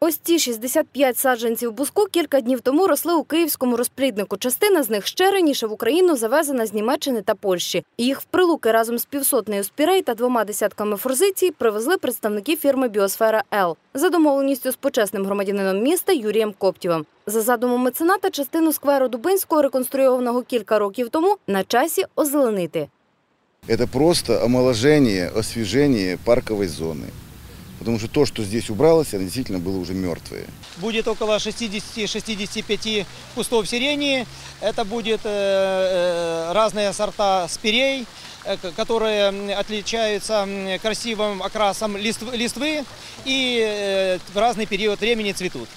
Ось ці 65 саджанців буску кілька днів тому росли у київському розпліднику. Частина з них ще раніше в Україну завезена з Німеччини та Польщі. Їх в прилуки разом з півсотнею спірей та двома десятками форзицій привезли представники фірми Біосфера Л за домовленістю з почесним громадянином міста Юрієм Коптєвим. За задумом мецената, частину скверу Дубинського, реконструйованого кілька років тому, на часі озеленити. Это просто омоложение, освежение парковой зоны. Потому что то, что здесь убралось, оно действительно было уже мертвое. Будет около 60-65 кустов сирени. Это будет э, э, разные сорта спирей, э, которые отличаются красивым окрасом листв- листвы и э, в разный период времени цветут.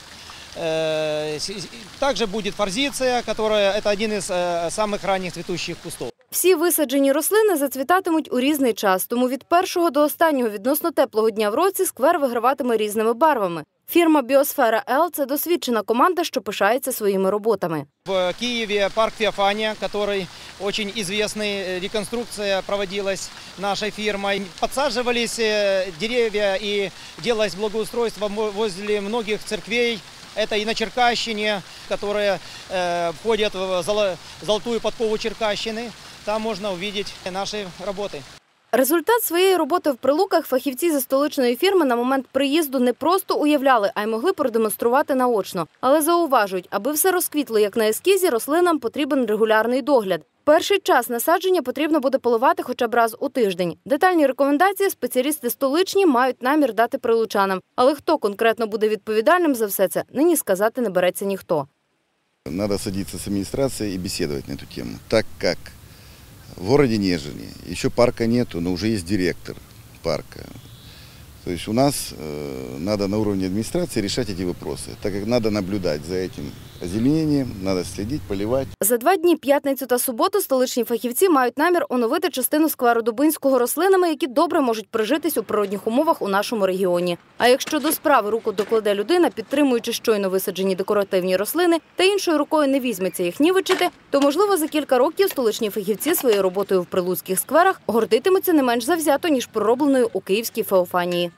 Также будет форзиция, которая это один из самых ранних цветущих кустов. Всі висаджені рослини зацвітатимуть у різний час, тому від першого до останнього відносно теплого дня в році сквер виграватиме різними барвами. Фірма Біосфера Л це досвідчена команда, що пишається своїми роботами. В Киеве парк Феофания, который очень известный, э, реконструкция проводилась нашей фирмой. Подсаживались э, деревья и делалось благоустройство мо- возле многих церквей. Это и на Черкащине, которые э, входят в золо- золотую подкову Черкащины. Там можно увидеть наши работы. Результат своєї роботи в прилуках фахівці зі столичної фірми на момент приїзду не просто уявляли, а й могли продемонструвати наочно. Але зауважують, аби все розквітло як на ескізі, рослинам потрібен регулярний догляд. Перший час насадження потрібно буде поливати хоча б раз у тиждень. Детальні рекомендації спеціалісти столичні мають намір дати прилучанам. Але хто конкретно буде відповідальним за все це, нині сказати не береться ніхто. Надо садиться с администрацией и беседовать на эту тему. Так как в городе Нежине еще парка нету, но уже есть директор парка. То есть у нас э, надо на уровне администрации решать эти вопросы, так как надо наблюдать за этим озеленением, надо следить, поливать. За два дні, п'ятницю та суботу, столичні фахівці мають намір оновити частину скверу Дубинського рослинами, які добре можуть прижитись у природних умовах у нашому регіоні. А якщо до справи руку докладе людина, підтримуючи щойно висаджені декоративні рослини, та іншою рукою не візьметься їх нівечити, то можливо за кілька років столичні фахівці своєю роботою в прилуцьких скверах гордитимуться не менш завзято ніж проробленою у київській Феофанії.